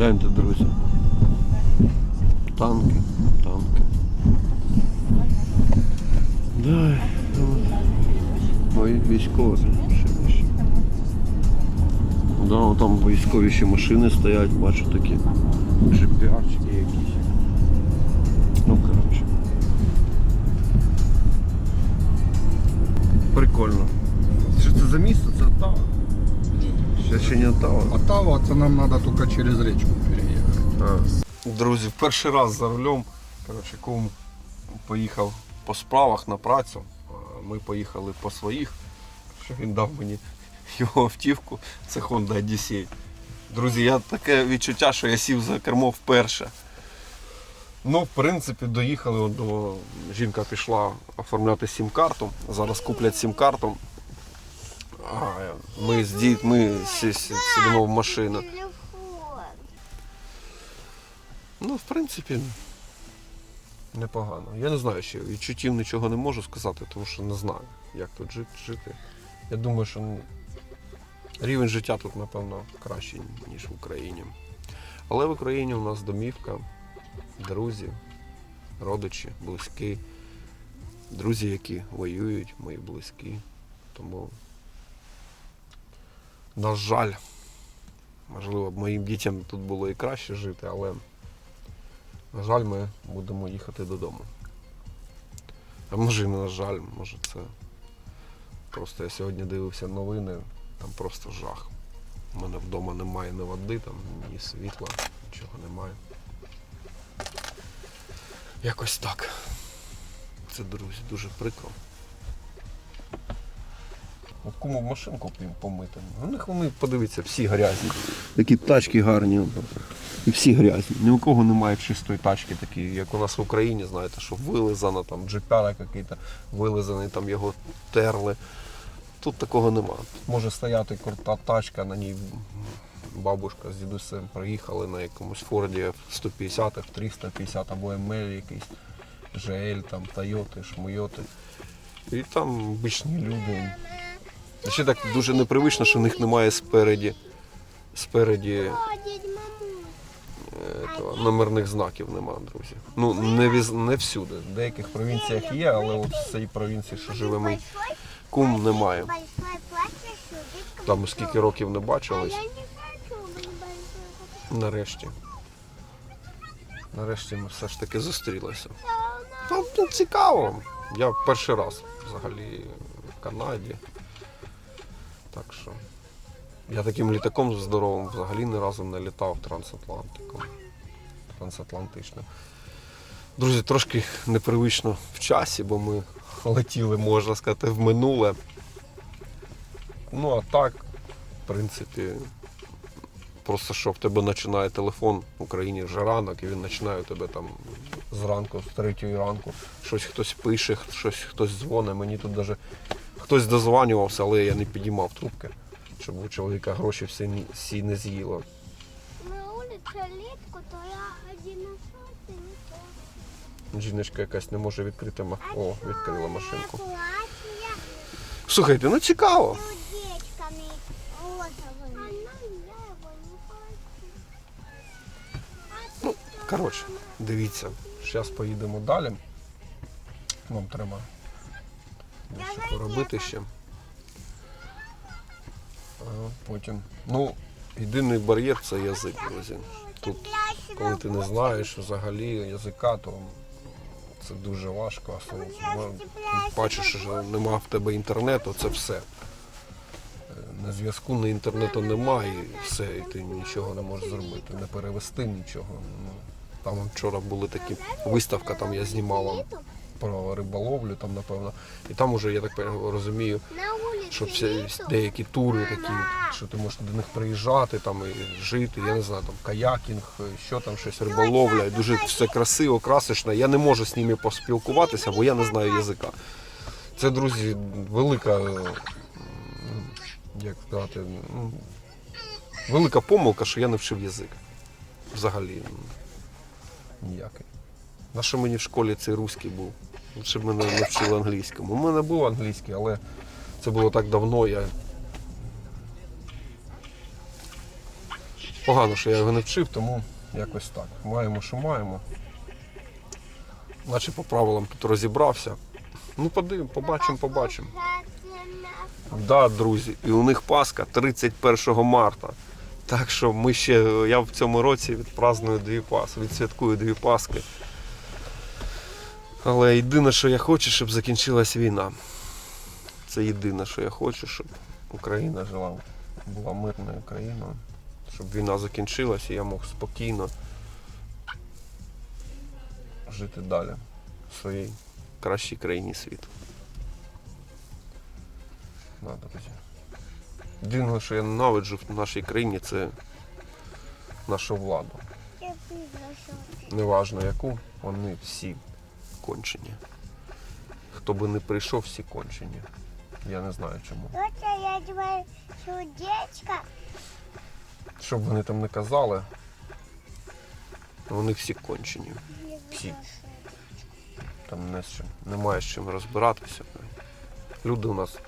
Гляньте, друзі. Танки, танки. Дай. Мої військові ще. Да, там військові ще машини стоять, бачу такі. GPR-чики якісь. Ну, коротше. Прикольно. Що це за місто? Це Оттава? Ще не Оттава. Оттава, це нам треба тільки через річку переїхати. Друзі, перший раз за рулем. Коротше, кум поїхав по справах на працю. Ми поїхали по своїх. Що він дав мені його автівку. Це Honda Odyssey. Друзі, я таке відчуття, що я сів за кермо вперше. Ну, в принципі, доїхали до. Жінка пішла оформляти сім-карту. Зараз куплять сім-карту. Ми з дітьми сидимо в машину. Ну, в принципі, непогано. Я не знаю ще, відчуттів нічого не можу сказати, тому що не знаю, як тут жити. Я думаю, що рівень життя тут, напевно, кращий, ніж в Україні. Але в Україні у нас домівка, друзі, родичі, близькі, друзі, які воюють, мої близькі. Тому, на жаль, можливо, моїм дітям тут було і краще жити, але. На жаль, ми будемо їхати додому. А може і не на жаль, може це. Просто я сьогодні дивився новини, там просто жах. У мене вдома немає ні води, там, ні світла, нічого немає. Якось так. Це, друзі, дуже прикро. От кому машинку помити. У них вони, подивіться, всі грязні. Такі тачки гарні. І всі грязні. Ні у кого немає чистої тачки, такі, як у нас в Україні, знаєте, що вилизано, там джипяра який-то вилизаний, там його терли. Тут такого нема. Може стояти крута тачка, на ній бабушка з дідусем проїхали на якомусь Форді 150, 350 або ML якийсь, GL, там, Тойоти, Шмойоти. І там обичні люди. Ще так дуже непривично, що в них немає спереді. Спереді О, дядь маму. Этого, номерних знаків нема, друзі. Ну, не, віз, не всюди. В деяких провінціях є, але от в цій провінції, що живе мій кум, немає. Там скільки років не бачились. Нарешті. Нарешті ми все ж таки зустрілися. Там ну, цікаво. Я перший раз взагалі в Канаді. Так що. Я таким літаком здоровим взагалі ні разу не літав трансатлантиком. Трансатлантичним. Друзі, трошки непривично в часі, бо ми летіли, можна сказати, в минуле. Ну а так, в принципі, просто що в тебе починає телефон в Україні вже ранок, і він починає у тебе там зранку, з третьої ранку, щось хтось пише, щось хтось дзвонить. Мені тут навіть хтось дозванювався, але я не підіймав трубки, щоб у чоловіка гроші всі, всі не з'їло. На улице летку, то я один не Жіночка якась не може відкрити ма... О, відкрила машинку. Слухайте, ну цікаво. хочу. Ну, коротше, дивіться, зараз поїдемо далі. Нам треба дещо поробити ще. А потім. Ну, єдиний бар'єр це язик, друзі. Тут, коли ти не знаєш взагалі язика, то це дуже важко. Особливо, Бачиш, що нема в тебе інтернету, це все. Е, На зв'язку на інтернету немає і все, і ти нічого не можеш зробити, не перевести нічого. Ну, Там вчора були такі виставка, там я знімав вам про риболовлю, там напевно. І там уже, я так розумію, що всі деякі тури такі, що ти можеш до них приїжджати там і жити, я не знаю, там каякінг, що там щось, риболовля, і дуже все красиво, красочно. Я не можу з ними поспілкуватися, бо я не знаю язика. Це, друзі, велика, як сказати, ну, велика помилка, що я не вчив язик. Взагалі ніякий. На що мені в школі цей руський був? Лучше мене не вчили англійському. У мене був англійський, але це було так давно, я. Погано, що я його не вчив, тому якось так. Маємо, що маємо. Наче по правилам тут розібрався. Ну, подивимо, побачимо, побачимо. Да, друзі, і у них Пасха 31 марта. Так що ми ще, я в цьому році відпраздную дві Пасхи, відсвяткую дві Пасхи. Але єдине, що я хочу, щоб закінчилась війна. Це єдине, що я хочу, щоб Україна жила, була мирною країною, щоб війна закінчилась і я мог спокійно жити далі в своїй кращій країні світу. Да, друзі. Єдине, що я ненавиджу в нашій країні, це нашу владу. Неважно яку, вони всі кончені. Хто би не прийшов, всі кончені. Я не знаю чому. Я твоє сердечко. Що б вони там не казали, вони всі кончені. Всі. Там не з чим, немає з чим розбиратися. Люди у нас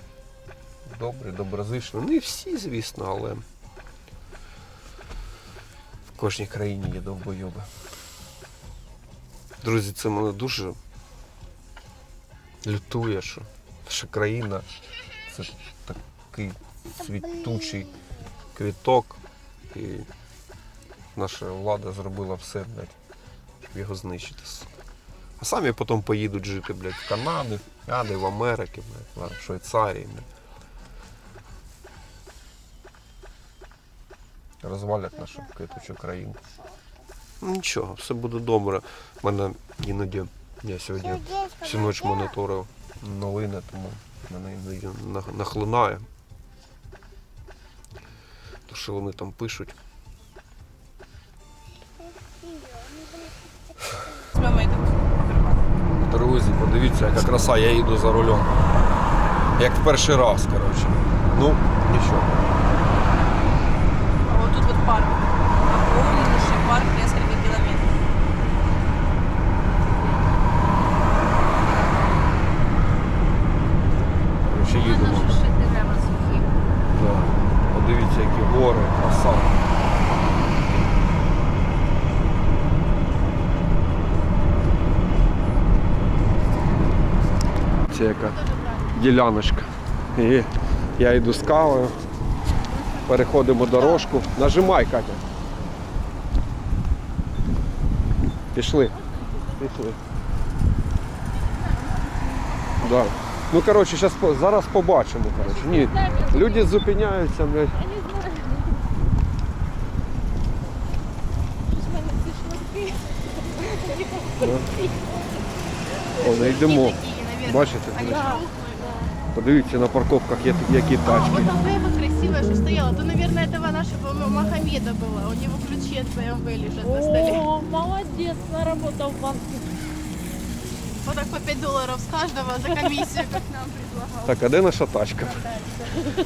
добрі, доброзичні. Не всі, звісно, але в кожній країні є довбойоби. Друзі, це мене дуже лютує, що наша країна це такий цвітучий квіток, і наша влада зробила все, блядь, щоб його знищити. А самі потім поїдуть жити, блядь, в Канаду, Канади, в Америці, блядь, в Швейцарії, блядь. Розвалять нашу квітучу країну. Ну, Нічого, все буде добре. У мене іноді я сьогодні всю ніч моніторив новини, тому мене іноді нахлинає. То, що вони там пишуть. Друзі, подивіться, яка краса, я їду за рулем. Як в перший раз, коротше. Ну, нічого. А вот тут вот парк. Огромнейший парк, несколько километров. Коротше, їдемо. Да. Подивіться, які гори, краса. Це яка діляночка. І я йду з кавою. Переходимо дорожку. Нажимай, Катя. Пішли. Пішли. Да. Ну, коротше, щас, зараз побачимо. Коротше. Ні, люди зупиняються, блядь. О, не йдемо. Бачите? Подивіться на парковках, є- які А, тачки. вот там BMW красивая, что стояла. То, наверное, этого нашего Мохаммеда было. У него ключи от BMW лежат на столе. О, молодец, заработал в банке. Вот так по 5 долларов с каждого за комиссию, как нам предлагал. Так, а де наша тачка?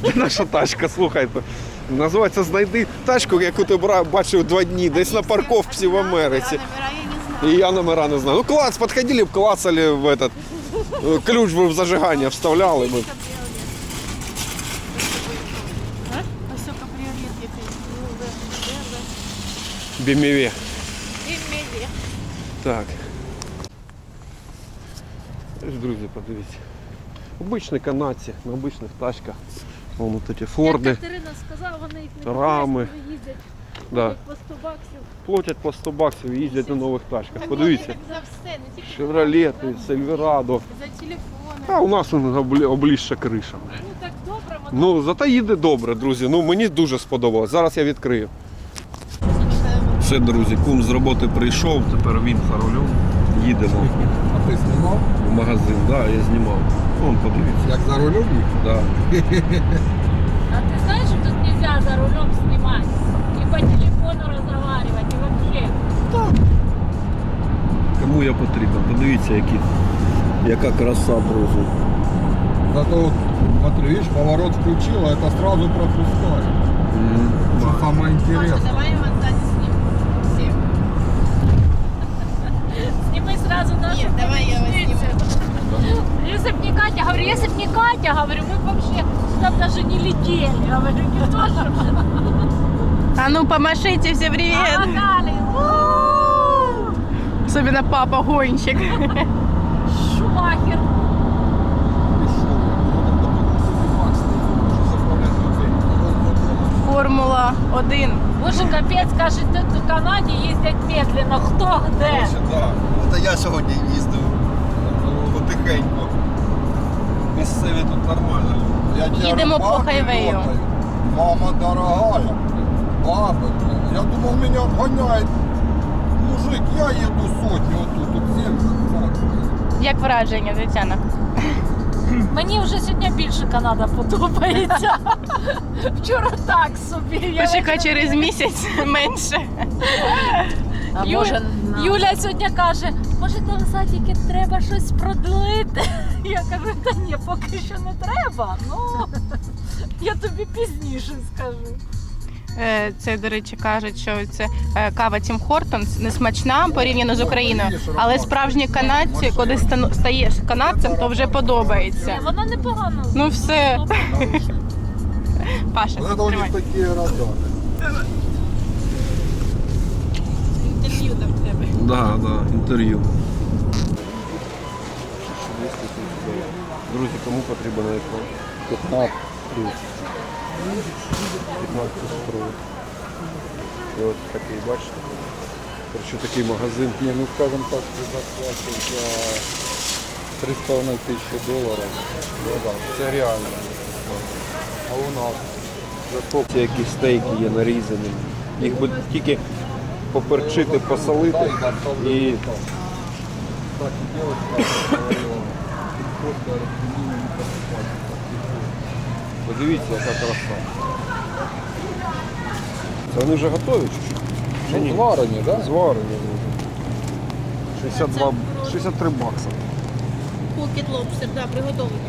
Де наша тачка, слухайте. Називається Знайди тачку, яку ти бра- бачив два дні, десь на парковці в Америці. А номера я не знаю. І я номера не знаю. Ну клац, подходили б, клацали в этот. Ключ бы в зажигання вставляли би. Кабриолет який. BMW. Так. Друзі, подивіться. Обичні канадці на обичних тачках. Вон от ці Форди. Як Катерина сказала, вони їх не Рами. їздять Да. по 100 баксів. Платять по 100 баксів і їздять на нових тачках. Подивіться. За все, не тільки Шевролети, Сильверадо. за телефони. А у нас воно облі- криша. Ну так добре, воно Ну, зато їде добре, друзі. Ну, мені дуже сподобалось. Зараз я відкрию. Все, друзі, кум з роботи прийшов, тепер він за рулем. Їдемо А ти знімав? в магазин. Да, я знімав. Вон, подивіться. Як за рулем їх? Да. А ты знаешь, что тут нельзя за рулем снимать? И по телефону разговаривать, и вообще. Кому я потрібен? Подивіться, які, яка краса, друзі. Зато вот, смотри, видишь, поворот включила, это сразу пропускает. Что самое Маша, интересное. давай его сзади снимем. Всем. Сними сразу нашу Нет, давай я его сниму. Если б не Катя, говорю, если б не Катя, говорю, мы б вообще сюда б даже не летели. Говорю, не то, что... А ну помашите все привет. Помахали. Особенно папа гонщик. Шумахер. Формула 1. Боже, капець, каже, тут в Канаді їздять медленно. Хто де? Да. Це я сьогодні їздив потихеньку. Місцеві тут нормально. Я тебе по хайвею. Мама дорогая. Блин, я думал, меня обгоняет мужик. Я еду сотню, вот тут, тут 70. Як враження, Тетяна? Мені вже сьогодні більше Канада подобається. Вчора так собі. Я Почекай через місяць менше. А Ю- може, Юля сьогодні каже, може там садики треба щось продлити. Я кажу, та ні, поки що не треба. Ну я тобі пізніше скажу. Е, Це, до речі, кажуть, що це е, кава Тім Хортонс не смачна порівняно з Україною, але справжні канадці, коли стаєш канадцем, то вже подобається. Вона непогано. Ну все, Паша, тримай. такие радары. Інтерв'ю там в тебе. Да, да, інтерв'ю. Друзі, кому потрібен iPhone? 15 плюс. 15 провод. І от такий, бачите? Короче, такий магазин. Не, ну скажем так, ты заплатил за 3,5 тысячи долларов. Ну да, це реально. А у нас Ці які стейки є нарізані. Їх би тільки поперчити, посолити і Так и девочка говорила, подивіться, яка краса. Це вони вже готові чи що? Чи Ну, ні? зварені, да? Зварені. 62, 63 бакса. Пукет лобстер, да, приготовлений.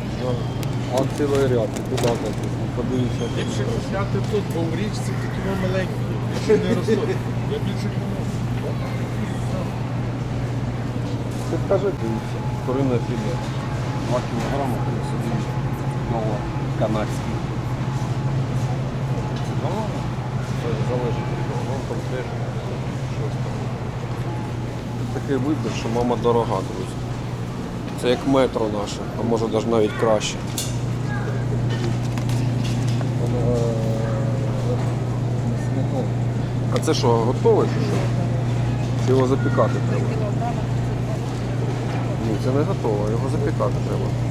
А цілий ряд, і туди записано. Подивіться. Ліпше купляти тут, бо в річці такі ми маленькі, які не ростуть. Я більше не можу. Це скажи, дивіться. Курине філе. 2 кілограми 31 долар канадський. Ну, це залежить від того. Вон там теж щось там. Такий вибір, що мама дорога, друзі. Це як метро наше, а може навіть краще. А це що, готове чи що? Чи його запікати треба? Ні, це не готово, його запікати треба.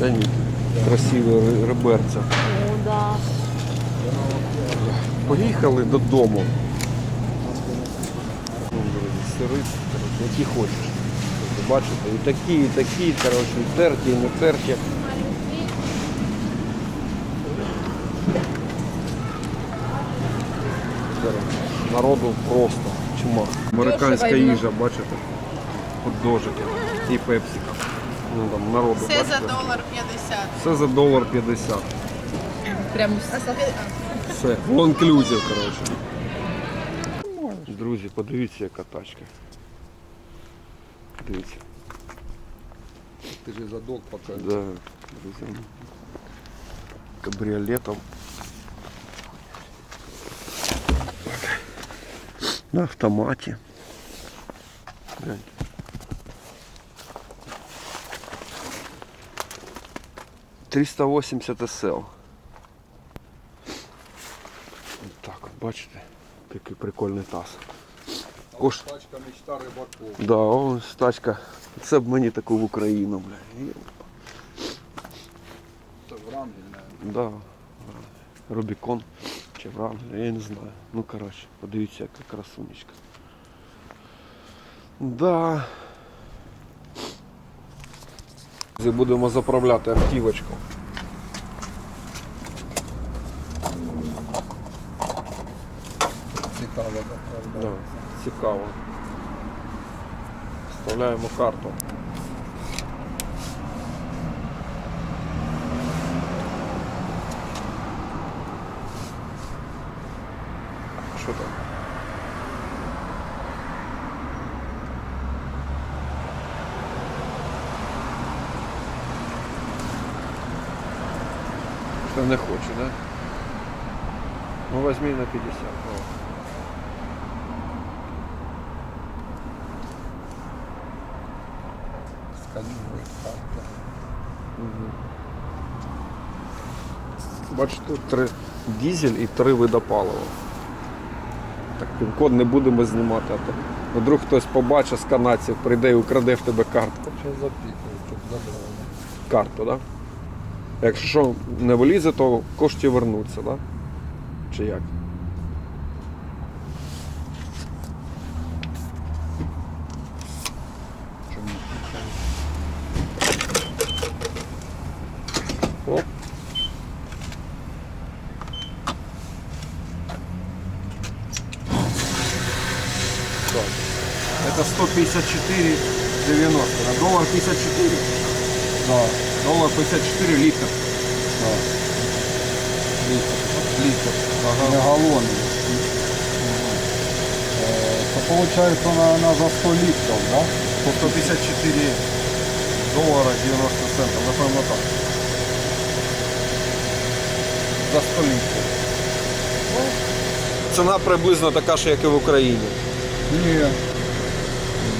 Та ні, красиве ри- реберця. Ну да. Поїхали додому. Сири, які хочеш. Бачите, і такі, і такі, коротше, і терті, і не терті. Народу просто чума. Американська їжа, бачите? Хот-дожики і пепсика. ну, там, народу. Все за доллар 50. Все за долар 50. Прям а все. Вон клюзів, коротше. Друзі, подивіться, яка тачка. Дивіться. Ти ж задок пока. Да. Кабріолетом. На автоматі. Гляньте. 380 СЛ. Так, бачите, який прикольний таз. Кош... Тачка мечта рибаков. Да, ось тачка. Це б мені таку в Україну, бля. Це Врангель, мабуть. Да. Рубікон чи Врангель, я не знаю. Ну коротше, подивіться, яка красунечка. Да. Друзі, Будемо заправляти автівочку. Цікаво, правда. Да, цікаво. Вставляємо карту. Що там? Це не хоче, да? Ну возьми на 50. О. Бачиш, тут три дізель і три вида палива. Так пін-код не будемо знімати, а то вдруг хтось побачить з канадців, прийде і украде в тебе картку. Сейчас запикаю, чтоб забрали. Карту, да? Якщо що не вилізе, то кошти вернуться, да? Чи як? Оп. Так. Это 154,90. Да? Доллар 54. Да, Доллар 54 литр. да. Литр. Литр. Не галлоны. Э, Это получается на, на за 100 литров, да? 154 доллара 90 центов. Напевно так. За 100 літрів. Ціна приблизно така ж, як і в Україні. Не.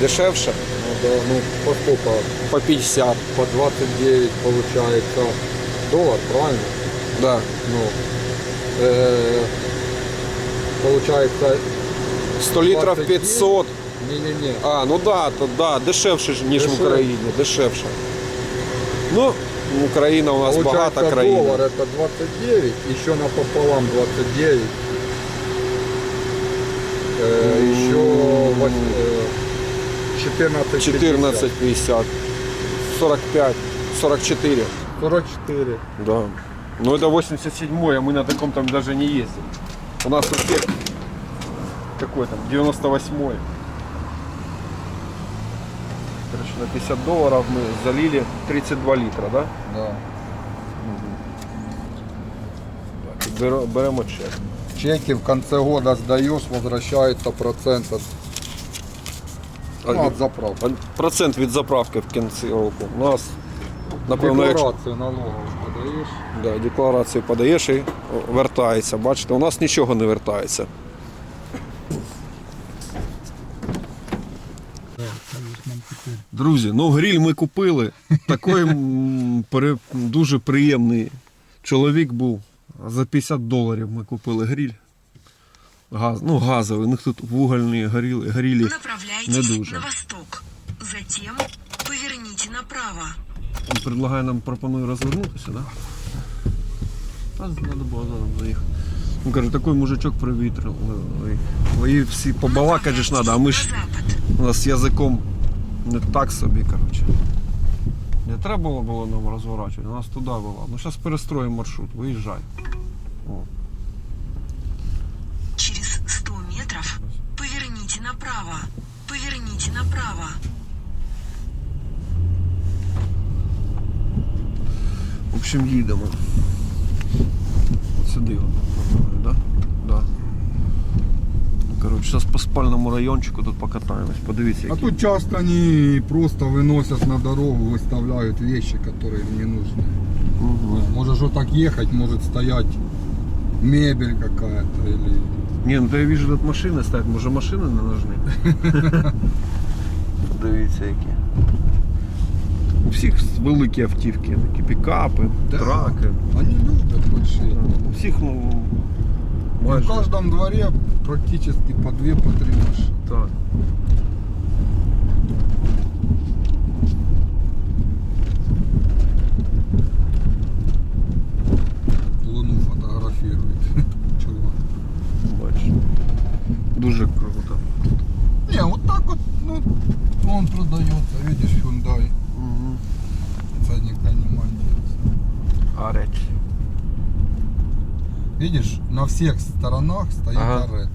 Дешевше? Ну да, ну по сколько? По 50. По 29 получается доллар, правильно? Да. Ну, э, получается 100 літрів 29. 500. не-не-не. А, ну да, то да, дешевше ж, ніж в Дешевше. Україні. Дешевше. Ну, Україна у нас Получается багата країна. доллар это 29, еще напополам 29. Э, еще вось- э, 14 14,50. 45. 44. 44. Да. Ну это 87 а мы на таком там даже не ездим. У нас успех какой там, 98 Короче, на 50 долларов мы залили 32 литра, да? Да. Так, і бере- беремо чек. Чеки в конце года сдаешь, возвращается процент от, ну, от заправки. Процент від заправки в кінці року. У нас, напевно, якщо Декларацию налоговую подаешь. да, декларацію подаєш і вертається. Бачите, у нас нічого не вертається. Друзі, ну гріль ми купили. Такий м, пере- дуже приємний чоловік був. За 50 доларів ми купили гріль. Газ, ну, газовий. У них тут вугольні горіли, горілі не дуже. на восток. Затем поверните направо. Він предлагає нам, пропонує розвернутися, да? А треба було зараз заїхати. Він каже, такий мужичок привітрив. Ви всі побалакати ж треба, а ми ж у нас язиком не так собі, коротше. Не треба було, нам розворачувати, нас туди було. Ну зараз перестроїмо маршрут, виїжджай. О. общем, їдемо. Сюди воно, да? Да. Коротше, зараз по спальному райончику тут покатаємось. Подивіться, А які. тут часто они просто выносят на дорогу, выставляют вещи, которые им не нужны. Мгм. Может вот так ехать, может стоять мебель какая-то или... Ні, ну то я вижу, тут машини стоять, може машини не нужны. Подивіться які. У всіх великі автівки, такі пікапи, Да. траки. Они любят большие. У всіх, ну, Майже. в кожному каждом дворе практически по две, по три машини. Так. Луну фотографирует. Чувак. Бачиш. Дуже круто. Не, вот так вот, ну, он продается, видишь, Hyundai. Угу. Ценника не манится. Ареч. Видишь, на всех сторонах стоит Ага. арет.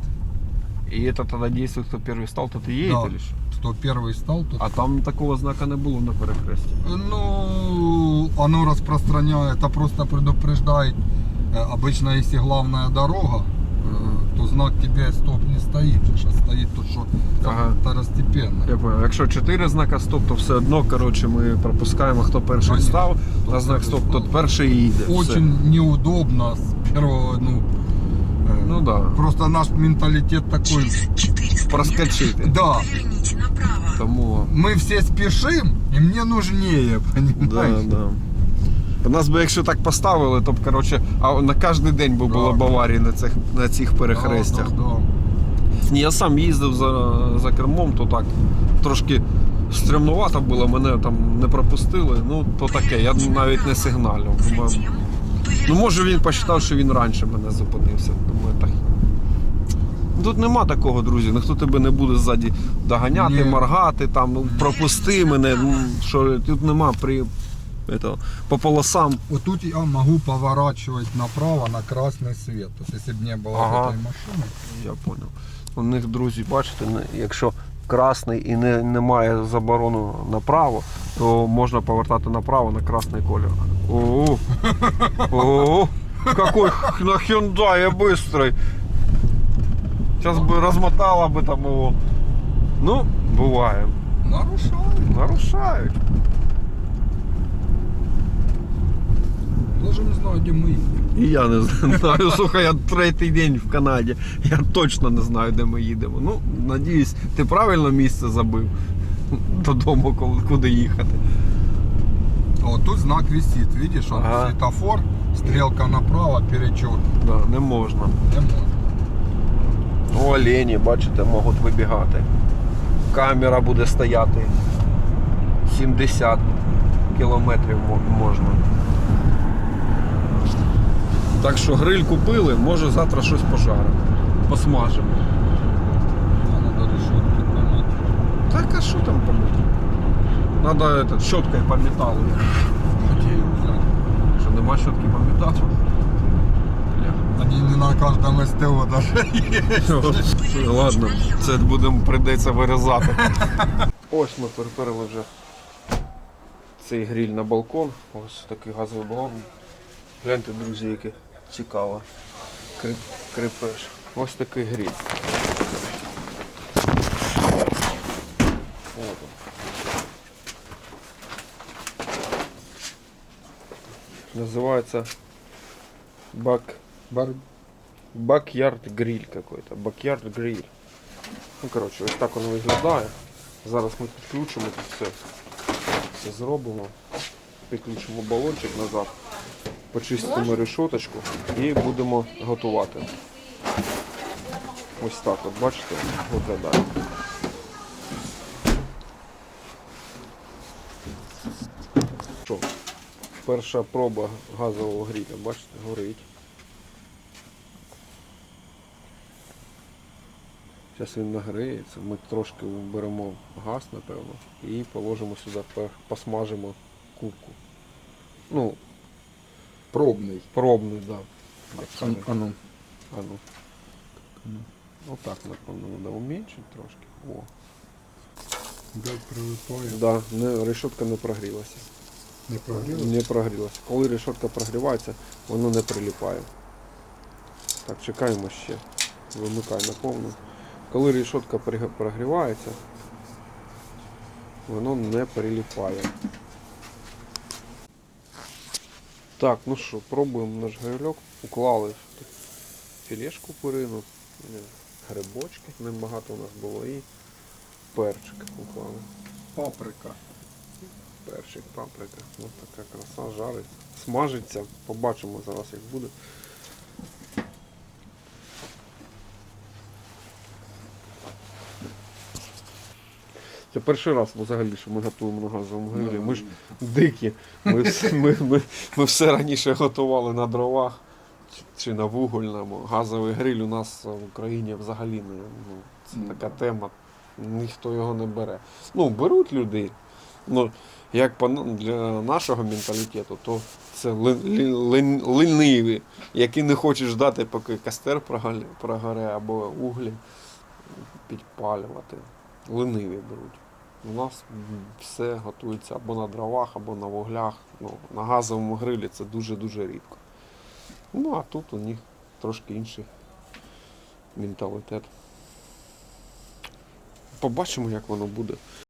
І это тогда действует, хто перший став, тот і їде, Да. или що? Кто первый стал, тот А там такого знака не було на перехресті. Ну, оно распространяет, это просто предупреждает. Э, Обычно, если главная дорога, э, то знак тебе стоп не стоит, сейчас стоит то, что Ага. второстепенно. Я понял. Якщо чотири знака стоп, то все одно, коротше, ми пропускаємо, хто перший Конечно. став, Хто на знак стоп, тот перший і. Все. Очень неудобно с первого, ну, э, Ну да. Просто наш менталитет такой. Через 400 Проскочить. Да. поверните направо. Тому Мы все спешим, и мне нужнее, да, понимаешь? Нас би якщо так поставили, то б коротше, а на кожен день би було б аварії на цих на цих перехрестях. Да, да, да. Ні, я сам їздив за, за кермом, то так трошки стрімнувато було, мене там не пропустили. Ну, то таке, я навіть не сигналив. Думаю, ну може він посчитав, що він раніше мене зупинився. Думаю, так. Тут нема такого, друзі. Ніхто тебе не буде ззаді доганяти, Ні. моргати, там, пропусти мене. Ну, що, тут нема при, это, по полосам. Вот тут я могу поворачивать направо на красный свет. То есть, если бы не было Ага. этой машины. Я понял. У них, друзі, бачите, не- якщо красний і не, немає заборону направо, то можна повертати направо на красний колір. О, о, какой х- на Hyundai быстрый. Сейчас бы размотала бы там его. Ну, буває. Нарушают. Нарушають. Даже не знаю, где мы едем. І я не знаю. Слухай, я третій день в Канаді. Я точно не знаю, де ми їдемо. Ну, надіюсь, ти правильно місце забив додому, коли- куди їхати. Вот тут знак висит, видишь, вот Ага. светофор, стрелка направо, перечет. Да, не можна. Не можно. Ну, олені, бачите, можуть вибігати. Камера буде стояти. 70 кілометрів мо- можна. Так що гриль купили, може завтра щось пожаримо. Посмажимо. Так а що там помити? Надо это, щоткою по металу. Ее взять? Що нема щотки по металу? Они не на каждом СТО даже есть. Ладно, це будемо прийдеться вирізати. Ось ми переперли вже цей гриль на балкон. Ось такий газовий балкон. Гляньте, друзі, яке цікаво. Кри- Ось такий. От. Називається бак Бар- Бакярд гриль какой-то. Бакярд гриль. Ну, коротше, ось так воно виглядає. Зараз ми підключимо тут все. Все зробимо. Підключимо балончик назад, почистимо решоточку і будемо готувати. Ось так от, бачите, виглядає. Що? Перша проба газового гріля, бачите, горить. Зараз він нагреється, ми трошки беремо газ, напевно, і положимо сюди, посмажимо курку. Ну, Пробный. пробний, так. Да. як А, кажуть. а ну. А ну. Отак, напевно, треба уменьшити трошки. О. Газ прилипає. Да, не, решетка не прогрілася. Не прогріло? Не прогрілася. Коли решетка прогрівається, воно не приліпає. Так, чекаємо ще. Вимикай на повну. Коли решетка прогрівається, воно не приліпає. Так, ну що, пробуємо наш грильок. Уклали філешку курину, е, грибочки, небагато у нас було і перчик уклали. Паприка. Перчик, паприка. Ось така краса, жарить. Смажиться. Побачимо зараз, як буде. Це перший раз взагалі, що ми готуємо на газовому грилі. Ми ж дикі. Ми, вс- ми, ми, ми все раніше готували на дровах чи- на вугольному. Газовий гриль у нас в Україні взагалі не. Ну, це Ну, така тема. Ніхто його не бере. Ну, беруть люди. Ну, як по для нашого менталітету, то це ли- лі- лин- лениві, які не хочуть ждати, поки костер прогоре або углі підпалювати. Лениві беруть. У нас все готується або на дровах, або на вуглях. Ну, на газовому грилі це дуже-дуже рідко. Ну, а тут у них трошки інший менталітет. Побачимо, як воно буде.